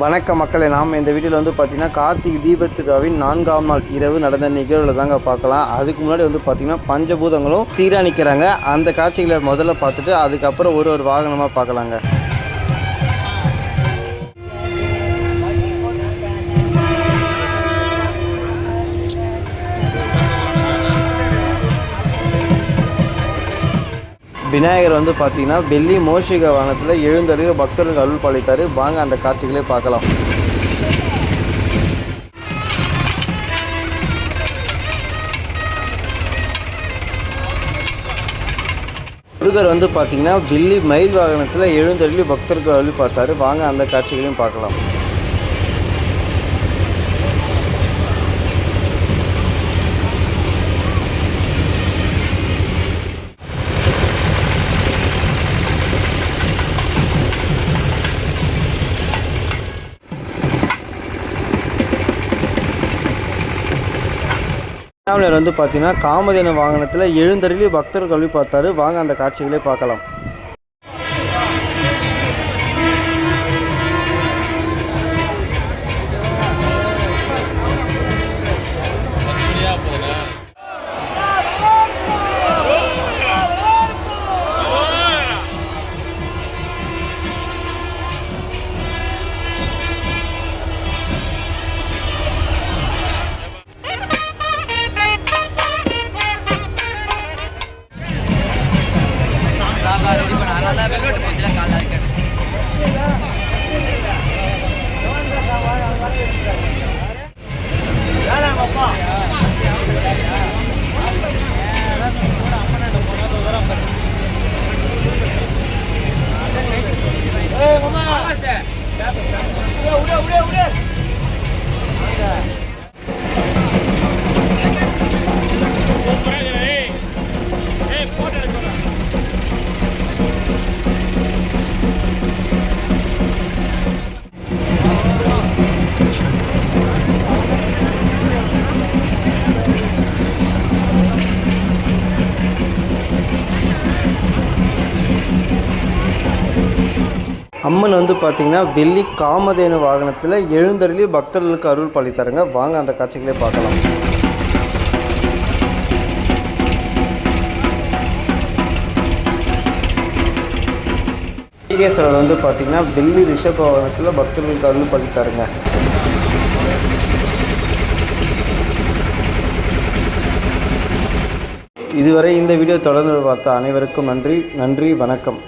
வணக்க மக்களை நாம் இந்த வீடியோவில் வந்து பார்த்தீங்கன்னா கார்த்திக் தீபத் நான்காம் நாள் இரவு நடந்த நிகழ்வில் தாங்க பார்க்கலாம். அதுக்கு முன்னாடி வந்து பார்த்தீங்கன்னா பஞ்சபூதங்களும் சீராக நிற்கிறாங்க அந்த காட்சிகளை முதல்ல பார்த்துட்டு அதுக்கப்புறம் ஒரு ஒரு வாகனமாக பார்க்கலாங்க. விநாயகர் வந்து பார்த்தீங்கன்னா வெள்ளி மோஷிக வாகனத்தில் எழுந்தருகிற பக்தர்களுக்கு அருள் பாலித்தார். வாங்க அந்த காட்சிகளே பார்க்கலாம். முருகர் வந்து பார்த்தீங்கன்னா வெள்ளி மயில் வாகனத்தில் எழுந்தருளி பக்தர்கள் அருள் பார்த்தாரு வாங்க அந்த காட்சிகளையும் பார்க்கலாம். அண்ணாமலையார் வந்து பார்த்தீங்கன்னா காமதேனு வாகனத்தில் எழுந்தருளி பக்தர்கள் பார்த்தாரு. வாங்க அந்த காட்சிகளே பார்க்கலாம். వెల్వెట్ వచ్చినాక அம்மன் வந்து பார்த்திங்கன்னா வெள்ளி காமதேனு வாகனத்தில் எழுந்தருளி பக்தர்களுக்கு அருள் பழித்தாருங்க வாங்க அந்த காட்சிகளே பார்க்கலாம். ஈகேஸ்வரர் வந்து பார்த்திங்கன்னா வெள்ளி ரிஷப வாகனத்தில் பக்தர்களுக்கு அருள் பழித்தாருங்க இதுவரை இந்த வீடியோ தொடர்ந்து பார்த்த அனைவருக்கும் நன்றி. நன்றி வணக்கம்.